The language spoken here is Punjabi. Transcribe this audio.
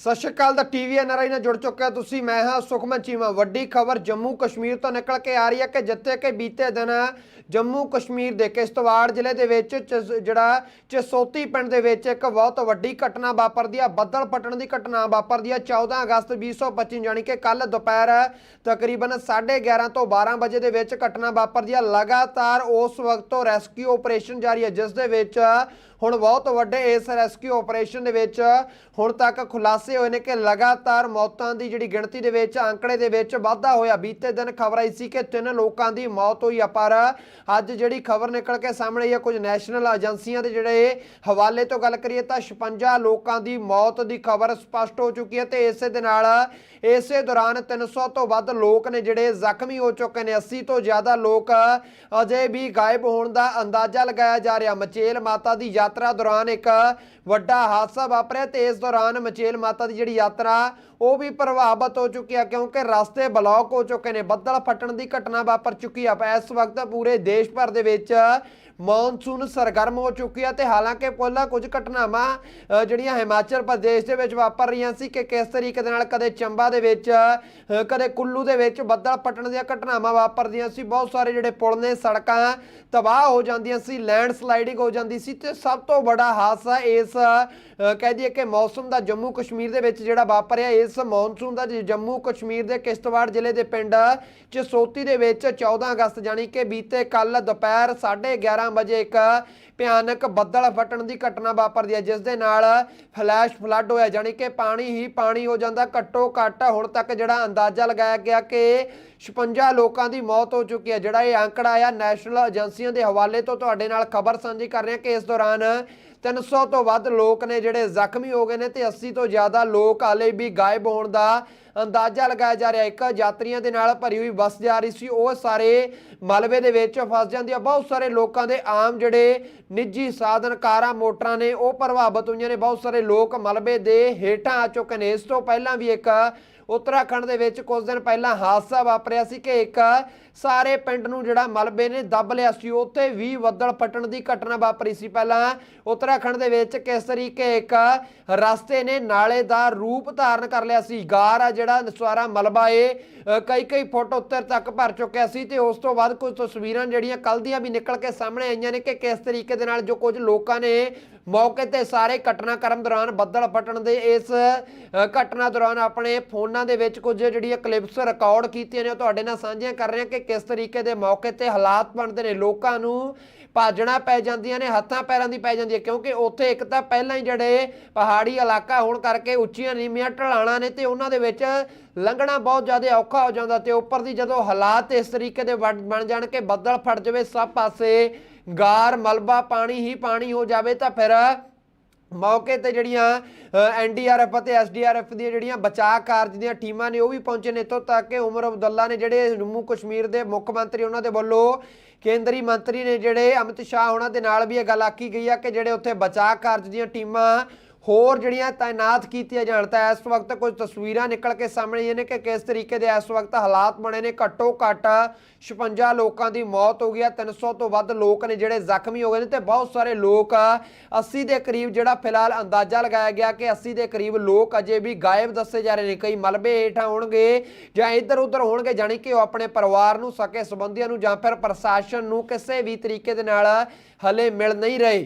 ਸਤਿ ਸ਼੍ਰੀ ਅਕਾਲ, ਦਾ ਟੀਵੀ ਐਨਆਰਆਈ ਨਾਲ ਜੁੜ ਚੁੱਕਿਆ ਤੁਸੀਂ। ਮੈਂ ਹਾਂ ਸੁਖਮਨ ਚੀਮਾ। ਵੱਡੀ ਖਬਰ, ਜੰਮੂ ਕਸ਼ਮੀਰ ਤੋਂ ਨਿਕਲ ਕੇ ਆ ਰਹੀ ਹੈ ਕਿ ਜਿੱਥੇ ਕਿ ਬੀਤੇ ਦਿਨ ਜੰਮੂ ਕਸ਼ਮੀਰ ਦੇ ਕਿਸ਼ਤਵਾੜ ਜ਼ਿਲ੍ਹੇ ਦੇ ਵਿੱਚ ਚਸ- ਜਿਹੜਾ ਚਸੋਤੀ ਪਿੰਡ ਦੇ ਵਿੱਚ ਇੱਕ ਬਹੁਤ ਵੱਡੀ ਘਟਨਾ ਵਾਪਰਦੀ ਆ। ਬੱਦਲ ਫਟਣ ਦੀ ਘਟਨਾ ਵਾਪਰਦੀ ਆ। 14 ਅਗਸਤ 2025 ਜਾਣੀ ਕਿ ਕੱਲ ਦੁਪਹਿਰ ਤਕਰੀਬਨ 11:30 ਤੋਂ 12 ਵਜੇ ਦੇ ਵਿੱਚ ਘਟਨਾ ਵਾਪਰਦੀ ਆ। ਲਗਾਤਾਰ ਉਸ ਵਕਤ ਤੋਂ ਰੈਸਕਿਊ ਆਪਰੇਸ਼ਨ ਜਾਰੀ ਹੈ ਜਿਸ ਦੇ ਵਿੱਚ ਹੁਣ ਬਹੁਤ ਵੱਡੇ ਇਸ ਰੈਸਕਿਊ ਆਪਰੇਸ਼ਨ ਦੇ ਵਿੱਚ ਹੁਣ ਤੱਕ ਖੁਲਾਸੇ ਹੋਏ ਨੇ ਕਿ ਲਗਾਤਾਰ ਮੌਤਾਂ ਦੀ ਜਿਹੜੀ ਗਿਣਤੀ ਦੇ ਵਿੱਚ, ਅੰਕੜੇ ਦੇ ਵਿੱਚ ਵਾਧਾ ਹੋਇਆ। ਬੀਤੇ ਦਿਨ ਖਬਰ ਆਈ ਸੀ ਕਿ ਤਿੰਨ ਲੋਕਾਂ ਦੀ ਮੌਤ ਹੋਈ ਆ ਅੱਜ ਜਿਹੜੀ ਖਬਰ ਨਿਕਲ ਕੇ ਸਾਹਮਣੇ ਆਈ ਹੈ ਕੁਝ ਨੈਸ਼ਨਲ ਏਜੰਸੀਆਂ ਦੇ ਜਿਹੜੇ ਹਵਾਲੇ ਤੋਂ ਗੱਲ ਕਰੀਏ ਤਾਂ 56 ਲੋਕਾਂ ਦੀ ਮੌਤ ਦੀ ਖਬਰ ਸਪਸ਼ਟ ਹੋ ਚੁੱਕੀ ਹੈ ਤੇ ਇਸੇ ਦੇ ਨਾਲ ਇਸੇ ਦੌਰਾਨ 300 ਤੋਂ ਵੱਧ ਲੋਕ ਨੇ ਜਿਹੜੇ ਜ਼ਖਮੀ ਹੋ ਚੁੱਕੇ ਨੇ। 80 ਤੋਂ ਜ਼ਿਆਦਾ ਲੋਕ ਅਜੇ ਵੀ ਗਾਇਬ ਹੋਣ ਦਾ ਅੰਦਾਜ਼ਾ ਲਗਾਇਆ ਜਾ ਰਿਹਾ। ਮਚੇਲ ਮਾਤਾ ਦੀ ਯਾਤਰਾ ਦੌਰਾਨ ਇੱਕ ਵੱਡਾ ਹਾਦਸਾ ਵਾਪਰਿਆ ਤੇ ਇਸ ਦੌਰਾਨ ਮਚੇਲ ਮਾਤਾ ਦੀ ਜਿਹੜੀ ਯਾਤਰਾ, ਉਹ ਵੀ ਪ੍ਰਭਾਵਿਤ ਹੋ ਚੁੱਕੀ ਆ ਕਿਉਂਕਿ ਰਸਤੇ ਬਲੌਕ ਹੋ ਚੁੱਕੇ ਨੇ, ਬੱਦਲ ਫਟਣ ਦੀ ਘਟਨਾ ਵਾਪਰ ਚੁੱਕੀ ਆ। ਪਰ ਇਸ ਵਕਤ ਪੂਰੇ ਦੇਸ਼ ਭਰ ਦੇ ਵਿੱਚ ਮੌਨਸੂਨ ਸਰਗਰਮ ਹੋ ਚੁੱਕੀ ਆ ਤੇ ਹਾਲਾਂਕਿ ਪਹਿਲਾਂ ਕੁਝ ਘਟਨਾਵਾਂ ਜਿਹੜੀਆਂ ਹਿਮਾਚਲ ਪ੍ਰਦੇਸ਼ ਦੇ ਵਿੱਚ ਵਾਪਰ ਰਹੀਆਂ ਸੀ ਕਿ ਕਿਸ ਤਰੀਕੇ ਦੇ ਨਾਲ ਕਦੇ ਚੰਬਾ ਦੇ ਵਿੱਚ ਕਦੇ ਕੁੱਲੂ ਦੇ ਵਿੱਚ ਬੱਦਲ ਫਟਣ ਦੀਆਂ ਘਟਨਾਵਾਂ ਵਾਪਰਦੀਆਂ ਸੀ। ਬਹੁਤ ਸਾਰੇ ਜਿਹੜੇ ਪੁਲ ਨੇ, ਸੜਕਾਂ ਤਬਾਹ ਹੋ ਜਾਂਦੀਆਂ ਸੀ ਲੈਂਡ ਸਲਾਈਡਿੰਗ ਹੋ ਜਾਂਦੀ ਸੀ ਤੇ ਸਭ ਤੋਂ ਵੱਡਾ ਹਾਦਸਾ ਇਸ ਕਹਿ ਦਈਏ ਕਿ ਮੌਸਮ ਦਾ ਜੰਮੂ ਕਸ਼ਮੀਰ ਕਸ਼ਮੀਰ ਦੇ ਵਿੱਚ ਜਿਹੜਾ ਵਾਪਰਿਆ ਇਸ ਮੌਨਸੂਨ ਦਾ ਜੰਮੂ ਕਸ਼ਮੀਰ ਦੇ ਕਿਸ਼ਤਵਾੜ ਜ਼ਿਲ੍ਹੇ ਦੇ ਪਿੰਡ ਚਸੋਤੀ ਦੇ ਵਿੱਚ 14 ਅਗਸਤ ਜਾਣੀ ਕਿ ਬੀਤੇ ਕੱਲ ਦੁਪਹਿਰ 11:30 ਵਜੇ ਇੱਕ ਭਿਆਨਕ ਬੱਦਲ ਫਟਣ ਦੀ ਘਟਨਾ ਵਾਪਰਦੀ ਹੈ, ਜਿਸ ਦੇ ਨਾਲ ਫਲੈਸ਼ ਫਲੱਡ ਹੋਇਆ, ਜਾਣੀ ਕਿ ਪਾਣੀ ਹੀ ਪਾਣੀ ਹੋ ਜਾਂਦਾ, ਘੱਟੋ ਘੱਟ ਹੁਣ ਤੱਕ ਜਿਹੜਾ ਅੰਦਾਜ਼ਾ ਲਗਾਇਆ ਗਿਆ ਕਿ 56 ਲੋਕਾਂ ਦੀ ਮੌਤ ਹੋ ਚੁੱਕੀ ਹੈ। ਜਿਹੜਾ ਇਹ ਅੰਕੜਾ ਆ, ਨੈਸ਼ਨਲ ਏਜੰਸੀਆਂ ਦੇ ਹਵਾਲੇ ਤੋਂ ਤੁਹਾਡੇ ਨਾਲ ਖਬਰ ਸਾਂਝੀ ਕਰ ਰਹੇ ਹਾਂ ਕਿ ਇਸ ਦੌਰਾਨ 300 ਤੋਂ ਵੱਧ ਲੋਕ ਨੇ ਜਿਹੜੇ ਜ਼ਖਮੀ ਹੋ ਗਏ ਨੇ ਤੇ 80 ਤੋਂ ਜ਼ਿਆਦਾ ਲੋਕ ਹਾਲੇ ਵੀ ਗਾਇਬ ਹੋਣ ਦਾ ਅੰਦਾਜ਼ਾ ਲਗਾਇਆ ਜਾ ਰਿਹਾ ਇੱਕ ਯਾਤਰੀਆਂ ਦੇ ਨਾਲ ਭਰੀ ਹੋਈ ਬੱਸ ਜਾ ਰਹੀ ਸੀ। ਉਹ ਸਾਰੇ ਮਲਬੇ ਦੇ ਵਿੱਚ ਫਸ ਜਾਂਦੀ ਆ ਬਹੁਤ ਸਾਰੇ ਲੋਕਾਂ ਦੇ ਆਮ ਜਿਹੜੇ ਨਿੱਜੀ ਸਾਧਨ ਕਾਰਾਂ ਮੋਟਰਾਂ ਨੇ, ਉਹ ਪ੍ਰਭਾਵਿਤ ਹੋਈਆਂ ਨੇ। ਬਹੁਤ ਸਾਰੇ ਲੋਕ ਮਲਬੇ ਦੇ ਹੇਠਾਂ ਆ ਚੁੱਕੇ ਨੇ। ਇਸ ਤੋਂ ਪਹਿਲਾਂ ਵੀ ਇੱਕ ਉੱਤਰਾਖੰਡ ਦੇ ਵਿੱਚ ਕੁਝ ਦਿਨ ਪਹਿਲਾਂ ਹਾਦਸਾ ਵਾਪਰਿਆ ਸੀ ਕਿ ਇੱਕ ਸਾਰੇ ਪਿੰਡ ਨੂੰ ਜਿਹੜਾ ਮਲਬੇ ਨੇ ਦੱਬ ਲਿਆ ਸੀ। ਉੱਥੇ ਵੀ ਬੱਦਲ ਫਟਣ ਦੀ ਘਟਨਾ ਵਾਪਰੀ ਸੀ। ਪਹਿਲਾਂ ਉੱਤਰਾਖੰਡ ਦੇ ਵਿੱਚ ਕਿਸ ਤਰੀਕੇ ਇੱਕ ਰਸਤੇ ਨੇ ਨਾਲੇ ਦਾ ਰੂਪ ਧਾਰਨ ਕਰ ਲਿਆ ਸੀ। ਗਾਰ ਆ ਜਿਹੜਾ ਸਾਰਾ ਮਲਬਾ ਏ ਕਈ ਕਈ ਫੁੱਟ ਉੱਤੇ ਤੱਕ ਭਰ ਚੁੱਕਿਆ ਸੀ ਤੇ ਉਸ ਤੋਂ ਬਾਅਦ ਕੁਝ ਤਸਵੀਰਾਂ ਜਿਹੜੀਆਂ ਕੱਲ ਦੀਆਂ ਵੀ ਨਿਕਲ ਕੇ ਸਾਹਮਣੇ ਆਈਆਂ ਨੇ ਕਿ ਕਿਸ ਤਰੀਕੇ ਦੇ ਨਾਲ ਜੋ ਕੁਝ ਲੋਕਾਂ ਨੇ ਮੌਕੇ ਤੇ ਸਾਰੇ ਘਟਨਾਕ੍ਰਮ ਦੌਰਾਨ ਬੱਦਲ ਫਟਣ ਦੇ ਇਸ ਘਟਨਾ ਦੌਰਾਨ ਆਪਣੇ ਫੋਨਾਂ ਦੇ ਵਿੱਚ ਕੁਝ ਜਿਹੜੀਆਂ ਕਲਿੱਪਸ ਰਿਕਾਰਡ ਕੀਤੀਆਂ ਨੇ, ਉਹ ਤੁਹਾਡੇ ਨਾਲ ਸਾਂਝੀਆਂ ਕਰ ਰਹੇ ਹਾਂ ਕਿ ਕਿਸ ਤਰੀਕੇ ਦੇ ਮੌਕੇ ਤੇ ਹਾਲਾਤ ਬਣਦੇ ਨੇ, ਲੋਕਾਂ ਨੂੰ ਭਾਜਣਾ ਪੈ ਜਾਂਦੀਆਂ ਨੇ, ਹੱਥਾਂ ਪੈਰਾਂ ਦੀ ਪੈ ਜਾਂਦੀ ਹੈ, ਕਿਉਂਕਿ ਉੱਥੇ ਇੱਕ ਤਾਂ ਪਹਿਲਾਂ ਹੀ ਜਿਹੜੇ ਪਹਾੜੀ ਇਲਾਕਾ ਹੋਣ ਕਰਕੇ ਉੱਚੀਆਂ ਨੀਵੀਆਂ ਢਲਾਣਾ ਨੇ ਤੇ ਉਹਨਾਂ ਦੇ ਵਿੱਚ ਲੰਘਣਾ ਬਹੁਤ ਜ਼ਿਆਦਾ ਔਖਾ ਹੋ ਜਾਂਦਾ ਤੇ ਉੱਪਰ ਦੀ ਜਦੋਂ ਹਾਲਾਤ ਇਸ ਤਰੀਕੇ ਦੇ ਬਣ ਬਣ ਜਾਣ ਕਿ ਬੱਦਲ ਫਟ ਜਾਵੇ, ਸਭ ਪਾਸੇ ਗਾਰ, ਮਲਬਾ, ਪਾਣੀ ਹੀ ਪਾਣੀ ਹੋ ਜਾਵੇ ਤਾਂ ਫਿਰ ਮੌਕੇ ਤੇ ਜਿਹੜੀਆਂ ਐਨਡੀਆਰਐਫ ਅਤੇ ਐਸਡੀਆਰਐਫ ਦੀਆਂ ਜਿਹੜੀਆਂ ਬਚਾਅ ਕਾਰਜ ਦੀਆਂ ਟੀਮਾਂ ਨੇ, ਉਹ ਵੀ ਪਹੁੰਚੇ ਨੇ ਇੱਥੋਂ ਤੱਕ ਕਿ ਉਮਰ ਅਬਦੁੱਲਾ ਨੇ ਜਿਹੜੇ ਜੰਮੂ ਕਸ਼ਮੀਰ ਦੇ ਮੁੱਖ ਮੰਤਰੀ ਉਹਨਾਂ ਦੇ ਵੱਲੋਂ ਕੇਂਦਰੀ ਮੰਤਰੀ ਨੇ ਜਿਹੜੇ ਅਮਿਤ ਸ਼ਾਹ ਉਹਨਾਂ ਦੇ ਨਾਲ ਵੀ ਇਹ ਗੱਲ ਆਖੀ ਗਈ ਆ ਕਿ ਜਿਹੜੇ ਉੱਥੇ ਬਚਾਅ ਕਾਰਜ ਦੀਆਂ ਟੀਮਾਂ ਹੋਰ ਜਿਹੜੀਆਂ ਤਾਇਨਾਤ ਕੀਤੀਆਂ ਜਾਣ ਤਾਂ ਇਸ ਵਕਤ ਕੁਝ ਤਸਵੀਰਾਂ ਨਿਕਲ ਕੇ ਸਾਹਮਣੇ ਆਈਆਂ ਨੇ ਕਿ ਕਿਸ ਤਰੀਕੇ ਦੇ ਇਸ ਵਕਤ ਹਾਲਾਤ ਬਣੇ ਨੇ। ਘੱਟੋ ਘੱਟ 56 ਲੋਕਾਂ ਦੀ ਮੌਤ ਹੋ ਗਈ ਹੈ 300 ਤੋਂ ਵੱਧ ਲੋਕ ਨੇ ਜਿਹੜੇ ਜ਼ਖਮੀ ਹੋ ਗਏ ਨੇ ਤੇ ਬਹੁਤ ਸਾਰੇ ਲੋਕ 80 ਦੇ ਕਰੀਬ ਜਿਹੜਾ ਫਿਲਹਾਲ ਅੰਦਾਜ਼ਾ ਲਗਾਇਆ ਗਿਆ ਕਿ 80 ਦੇ ਕਰੀਬ ਲੋਕ ਅਜੇ ਵੀ ਗਾਇਬ ਦੱਸੇ ਜਾ ਰਹੇ ਨੇ। ਕਈ ਮਲਬੇ ਹੇਠਾਂ ਹੋਣਗੇ ਜਾਂ ਇੱਧਰ ਉੱਧਰ ਹੋਣਗੇ, ਜਾਣੀ ਕਿ ਉਹ ਆਪਣੇ ਪਰਿਵਾਰ ਨੂੰ, ਸਕੇ ਸੰਬੰਧੀਆਂ ਨੂੰ ਜਾਂ ਫਿਰ ਪ੍ਰਸ਼ਾਸਨ ਨੂੰ ਕਿਸੇ ਵੀ ਤਰੀਕੇ ਦੇ ਨਾਲ ਹਲੇ ਮਿਲ ਨਹੀਂ ਰਹੇ।